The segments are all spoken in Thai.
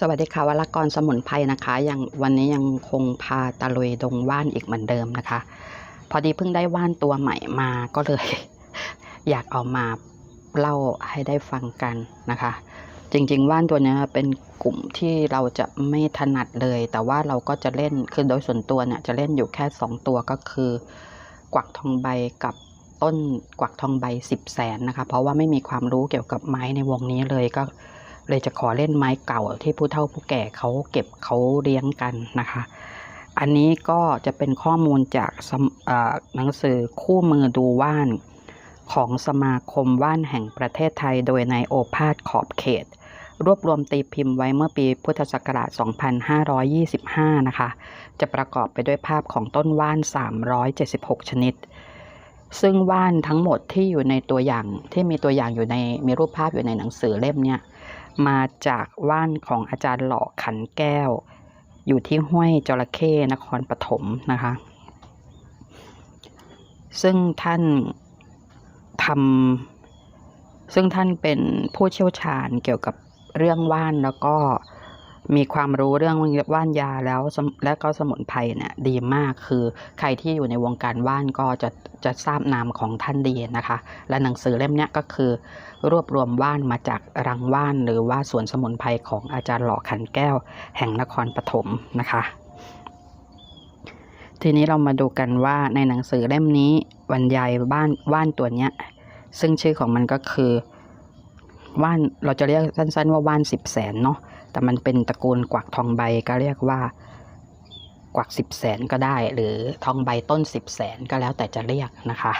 สวัสดีค่ะวรกรสมุนไพรนะคะยังวันนี้ยังคงพาตะลุยดงว่านอีกเหมือนเดิมนะคะ พอดีเพิ่งได้ว่านตัวใหม่มาก็เลย อยากเอามาเล่าให้ได้ฟังกันนะคะ จริงๆว่านตัวนี้เป็นกลุ่มที่เราจะไม่ถนัดเลย แต่ว่าเราก็จะเล่นคือโดยส่วนตัวเนี่ยจะเล่นอยู่แค่ 2 ตัวก็คือ กวักทองใบกับต้นกวักทองใบสิบแสนนะคะ เพราะว่าไม่มีความรู้เกี่ยวกับไม้ในวงนี้เลยก็ เลยจะขอเล่นไม้เก่าที่ผู้เฒ่าผู้แก่เขาเก็บเขาเลี้ยงกันนะคะ อันนี้ก็จะเป็นข้อมูลจากหนังสือคู่มือดูว่านของสมาคมว่านแห่งประเทศไทย โดยนายโอภาสขอบเขต รวบรวมตีพิมพ์ไว้เมื่อปีพุทธศักราช 2525 นะคะ จะประกอบไปด้วยภาพของต้นว่าน 376 ชนิด ซึ่งว่านทั้งหมดที่อยู่ในตัวอย่างที่มีตัวอย่างอยู่ในมีรูปภาพอยู่ในหนังสือเล่มเนี้ย มาจากว่านของอาจารย์หล่อขันแก้ว อยู่ที่ห้วยจระเข้นครปฐมนะคะ ซึ่งท่านทำซึ่งท่านเป็นผู้เชี่ยวชาญเกี่ยวกับเรื่องว่านแล้วก็ มีความรู้เรื่องว่านยาแล้วและก็สมุนไพรเนี่ยดีมากคือใครที่อยู่ในวงการว่านก็จะจะทราบนามของท่านดีนะคะ และหนังสือเล่มนี้ก็คือ รวบรวมว่านมาจากรังว่านหรือว่าสวนสมุนไพรของอาจารย์หล่อขันแก้ว แห่งนครปฐมนะคะ ทีนี้เรามาดูกันว่าในหนังสือเล่มนี้บรรยายบ้านว่านตัวเนี้ยซึ่งชื่อของมันก็คือ ว่านเราจะเรียกสั้นๆว่าว่านสิบแสนเนาะแต่มันเป็นตระกูลกวักทองใบก็เรียกว่ากวักสิบแสนก็ได้ หรือทองใบต้นสิบแสนก็แล้วแต่จะเรียกนะคะ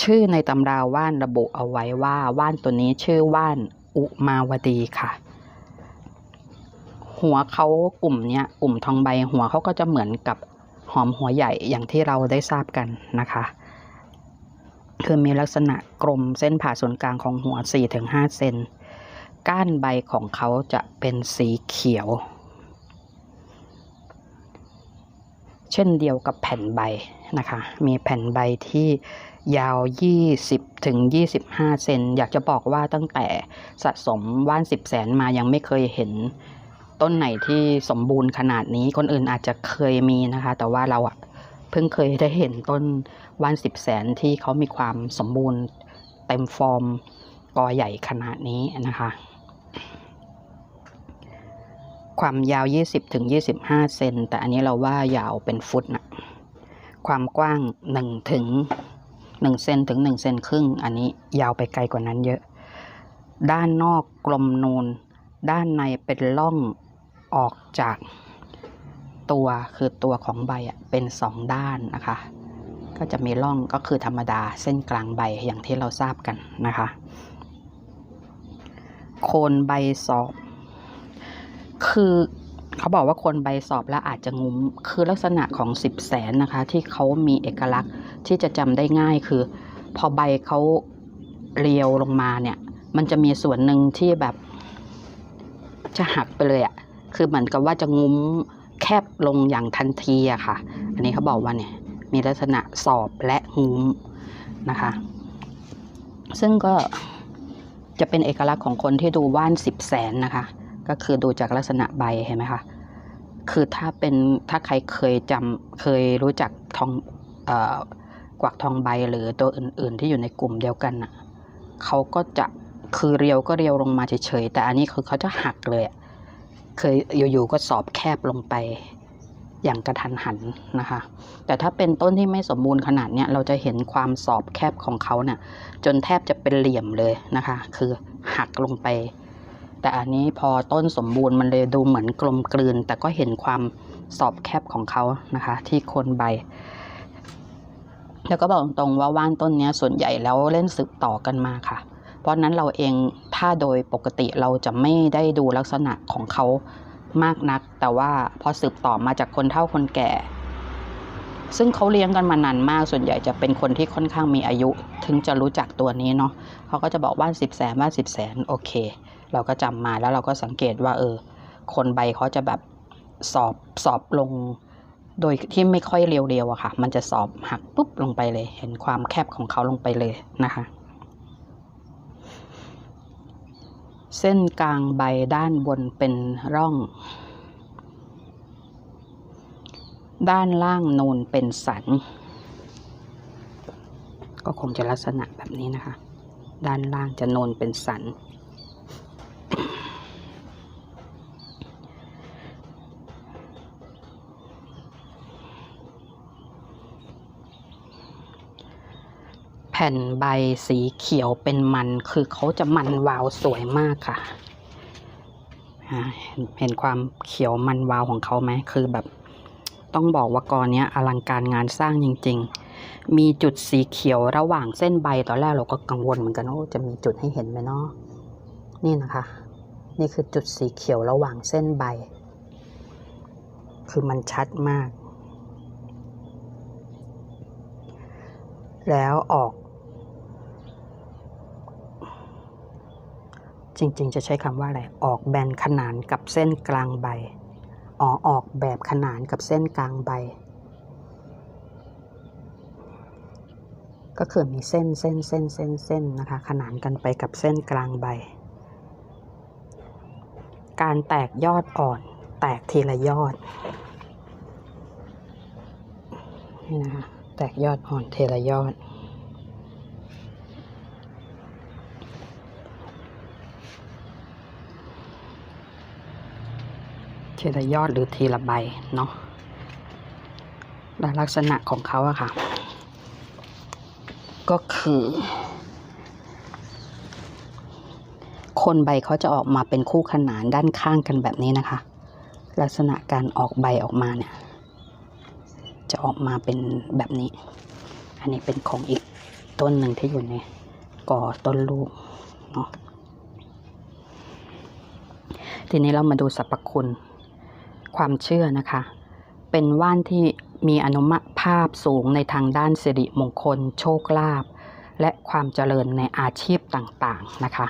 ชื่อในตำราว่านระบุเอาไว้ว่าว่านตัวนี้ชื่อว่านอุมาวดีค่ะ หัวเขากลุ่มเนี้ยกลุ่มทองใบหัวเขาก็จะเหมือนกับหอมหัวใหญ่อย่างที่เราได้ทราบกันนะคะ คือมีลักษณะกลมเส้นผ่าศูนย์กลางของหัว 4-5 เซน ก้านใบของเขาจะเป็นสีเขียว เช่นเดียวกับแผ่นใบนะคะ มีแผ่นใบที่ยาว 20ถึง25 เซน อยากจะบอกว่าตั้งแต่สะสมว่าน 10 แสนมายังไม่เคยเห็นต้นไหนที่สมบูรณ์ขนาดนี้ คนอื่นอาจจะเคยมีนะคะ แต่ว่าเราอะ เพิ่งเคยได้เห็นต้นว่าน10แสนที่เขามีความสมบูรณ์เต็มฟอร์มกอใหญ่ขนาดนี้นะคะ ความยาว 20ถึง25 เซนแต่อันนี้เราว่ายาวเป็นฟุตนะความกว้าง1ถึง1เซนถึง1เซนครึ่ง อันนี้ยาวไปไกลกว่านั้นเยอะ ด้านนอกกลมนูน ด้านในเป็นร่องออกจาก ตัวคือตัวของใบเป็นสองด้านนะคะ ก็จะมีร่องก็คือธรรมดาเส้นกลางใบอย่างที่เราทราบกันนะคะ โคนใบสอบ คือเขาบอกว่าคนใบสอบแล้วอาจจะงุ้ม คือลักษณะของสิบแสนนะคะ ที่เขามีเอกลักษณ์ที่จะจำได้ง่ายคือ พอใบเขาเรียวลงมาเนี่ย มันจะมีส่วนหนึ่งที่แบบจะหักไปเลยอะ่ะ คือเหมือนกับว่าจะงุ้ม แคบลงอย่างทันทีอะค่ะ อันนี้เขาบอกว่าเนี่ยมีลักษณะสอบและงุ้มนะคะ ซึ่งก็จะเป็นเอกลักษณ์ของคนที่ดูว่านสิบแสนนะคะ ก็คือดูจากลักษณะใบเห็นไหมคะ คือถ้าเป็นถ้าใครเคยจำเคยรู้จักทองอกวักทองใบหรือตัวอื่น ๆ ที่อยู่ในกลุ่มเดียวกันน่ะเขาก็จะคือเรียวก็เรียวลงมาเฉยๆแต่อันนี้คือเขาจะหักเลยอะ เคยอยู่ๆก็สอบแคบลงไปอย่างกระทันหันนะคะ แต่ถ้าเป็นต้นที่ไม่สมบูรณ์ขนาดเนี้ยเราจะเห็นความสอบแคบของเขาเนี่ยจนแทบจะเป็นเหลี่ยมเลยนะคะ คือหักลงไป แต่อันนี้พอต้นสมบูรณ์มันเลยดูเหมือนกลมกลืน แต่ก็เห็นความสอบแคบของเขานะคะ ที่โคนใบ แล้วก็บอกตรงๆว่าว่านต้นนี้ส่วนใหญ่แล้วเล่นสืบต่อกันมาค่ะ เพราะนั้นเราเองถ้าโดยปกติเราจะไม่ได้ดูลักษณะของเขามากนัก แต่ว่าพอสืบต่อมาจากคนเฒ่าคนแก่ ซึ่งเขาเลี้ยงกันมานานมากส่วนใหญ่จะเป็นคนที่ค่อนข้างมีอายุ ถึงจะรู้จักตัวนี้เนาะเขาก็จะบอกว่าสิบแสนว่าสิบแสนโอเค เราก็จำมาแล้วเราก็สังเกตว่า เออ คนใบเขาจะแบบสอบสอบลงโดยที่ไม่ค่อยเรียวๆอะค่ะ มันจะสอบหักปุ๊บลงไปเลย เห็นความแคบของเขาลงไปเลยนะคะ เส้นกลางใบด้านบนเป็นร่อง ด้านล่างนูนเป็นสัน ก็คงจะลักษณะแบบนี้นะคะ ด้านล่างจะนูนเป็นสัน ผ่นใบสีเขียวเป็นมันคือเขาจะมันวาวสวยมากค่ะ เห็นเห็นความเขียวมันวาวของเขาไหมคือแบบ ต้องบอกว่ากรเนี้ยอลังการงานสร้างจริง ๆ มีจุดสีเขียวระหว่างเส้นใบตอนแรกเราก็กังวลเหมือนกันว่าจะมีจุดให้เห็นไหมเนาะนี่นะคะ นี่คือจุดสีเขียวระหว่างเส้นใบ คือมันชัดมากแล้วออก จริงๆ จะใช้คำว่าอะไร ออกแบนขนานกับเส้นกลางใบ อ๋อ ออกแบบขนานกับเส้นกลางใบ ก็คือมีเส้นเส้นเส้นเส้นเส้นนะคะ ขนานกันไปกับเส้นกลางใบ การแตกยอดอ่อน แตกทีละยอด นี่นะคะ แตกยอดอ่อนทีละยอด ทีละยอดหรือทีละใบเนาะและลักษณะของเขาอะค่ะ ก็คือ คนใบเขาจะออกมาเป็นคู่ขนานด้านข้างกันแบบนี้นะคะ ลักษณะการออกใบออกมาเนี่ย จะออกมาเป็นแบบนี้ อันนี้เป็นของอีกต้นหนึ่งที่อยู่ในก่อต้นลูกเนาะทีนี้เรามาดูสรรพคุณ ความเชื่อนะคะ เป็นว่านที่มีอนุมภาพสูงในทางด้านสิริมงคล โชคลาภและความเจริญในอาชีพต่างๆนะคะ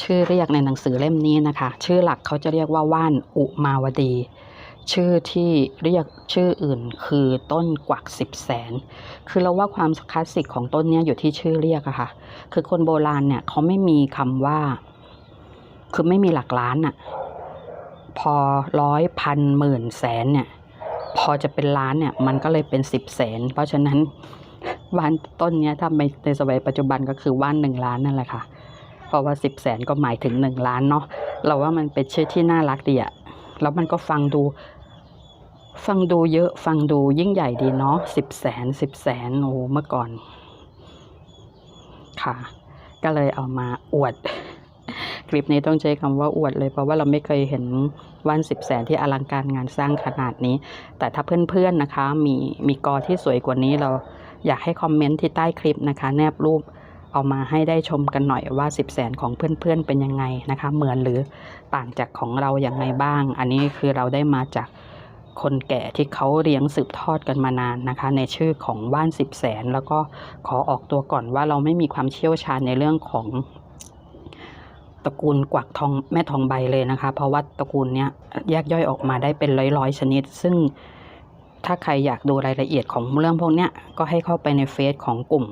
ชื่อเรียกในหนังสือเล่มนี้นะคะ ชื่อหลักเขาจะเรียกว่าว่านอุมาวดี ชื่อที่เรียกชื่ออื่นคือต้นกวักสิบแสน คือเราว่าความคลาสสิกของต้นนี้อยู่ที่ชื่อเรียกอะค่ะ คือคนโบราณเนี่ยเขาไม่มีคำว่า คือไม่มีหลักล้านอะ พอร้อยพันหมื่นแสนเนี่ย พอจะเป็นล้านเนี่ย มันก็เลยเป็นสิบแสน เพราะฉะนั้นว่านต้นเนี้ยถ้าในในสมัยปัจจุบันก็คือว่านหนึ่งล้านนั่นแหละค่ะ เพราะว่าสิบแสนก็หมายถึงหนึ่งล้านเนาะ เราว่ามันเป็นชื่อที่น่ารักดีอะแล้วมันก็ฟังดู ฟังดูเยอะ ฟังดูยิ่งใหญ่ดีเนาะสิบแสนสิบแสนโอ้เมื่อก่อน ค่ะ ก็เลยเอามาอวด คลิปนี้ต้องใช้คำว่าอวดเลย เพราะว่าเราไม่เคยเห็นว่านสิบแสนที่อลังการงานสร้างขนาดนี้ แต่ถ้าเพื่อนๆนะคะ มีมีกอที่สวยกว่านี้เราอยากให้คอมเมนต์ที่ใต้คลิปนะคะ แนบรูปเอามาให้ได้ชมกันหน่อยว่าสิบแสนของเพื่อนๆเป็นยังไงนะคะ เหมือนหรือต่างจากของเราอย่างไงบ้าง อันนี้คือเราได้มาจากคนแก่ที่เขาเลี้ยงสืบทอดกันมานานนะคะ ในชื่อของว่านสิบแสน แล้วก็ขอออกตัวก่อนว่าเราไม่มีความเชี่ยวชาญในเรื่องของ ตระกูลกวักทองแม่ทองใบเลยนะคะ เพราะว่าตระกูลเนี้ยแยกย่อยออกมาได้เป็นร้อยๆชนิด ซึ่งถ้าใครอยากดูรายละเอียดของเรื่องพวกเนี้ยก็ให้เข้าไปในเฟซของกลุ่ม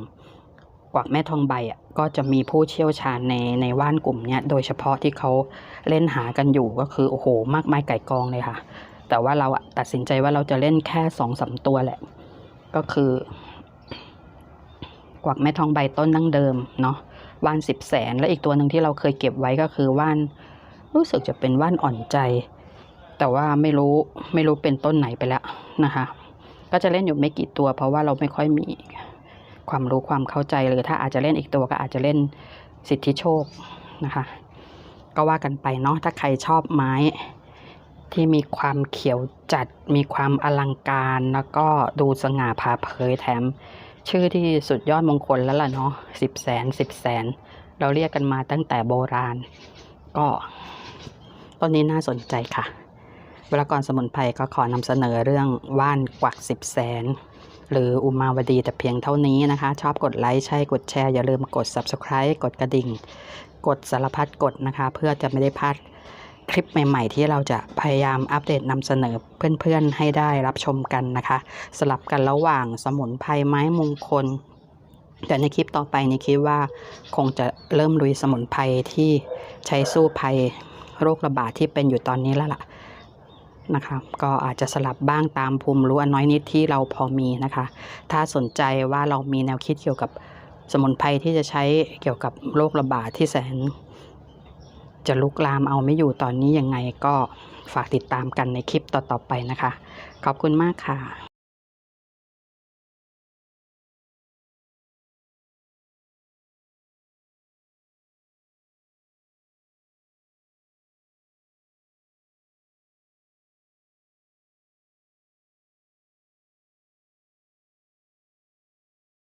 กวักแม่ทองใบอะก็จะมีผู้เชี่ยวชาญในในว่านกลุ่มเนี้ยโดยเฉพาะที่เขาเล่นหากันอยู่ก็คือโอ้โห มากมายไก่กองเลยค่ะ แต่ว่าเราตัดสินใจว่าเราจะเล่นแค่สองสามตัวแหละ ก็คือกวักแม่ทองใบต้นดั้งเดิมเนาะ ว่านสิบแสน และอีกตัวหนึ่งที่เราเคยเก็บไว้ก็คือว่าน รู้สึกจะเป็นว่านอ่อนใจ แต่ว่าไม่รู้ไม่รู้เป็นต้นไหนไปแล้วนะคะ ก็จะเล่นอยู่ไม่กี่ตัว เพราะว่าเราไม่ค่อยมีความรู้ความเข้าใจเลยถ้าอาจจะเล่นอีกตัวก็อาจจะเล่นสิทธิโชคนะคะ ก็ว่ากันไปเนาะถ้าใครชอบไม้ที่มีความเขียวจัดมีความอลังการ แล้วก็ดูสง่าผ่าเผยแถม ชื่อที่สุดยอดมงคลแล้วล่ะเนาะสิบแสนสิบแสน เราเรียกกันมาตั้งแต่โบราณ ก็ต้นนี้น่าสนใจค่ะวลากรสมุนไพรก็ขอนำเสนอเรื่องว่านกวักสิบแสน หรืออุมาวดีแต่เพียงเท่านี้นะคะ ชอบกดไลค์ใช่กดแชร์ อย่าลืมกด subscribe กดกระดิ่ง กดสารพัดกดนะคะ เพื่อจะไม่ได้พลาด คลิปใหม่ ๆ ที่เราจะพยายามอัปเดตนำเสนอเพื่อนๆให้ได้รับชมกันนะคะ สลับกันระหว่างสมุนไพรไม้มงคล แต่ในคลิปต่อไปนี่คิดว่าคงจะเริ่มลุยสมุนไพรที่ใช้สู้ภัยโรคระบาดที่เป็นอยู่ตอนนี้แล้วล่ะนะคะก็อาจจะสลับบ้างตามภูมิรู้อันน้อยนิดที่เราพอมีนะคะ ถ้าสนใจว่าเรามีแนวคิดเกี่ยวกับสมุนไพรที่จะใช้เกี่ยวกับโรคระบาดที่แสน จะลุกลามเอาไม่อยู่ตอนนี้ยังไงก็ฝากติดตามกันในคลิปต่อๆไปนะคะ ขอบคุณมากค่ะ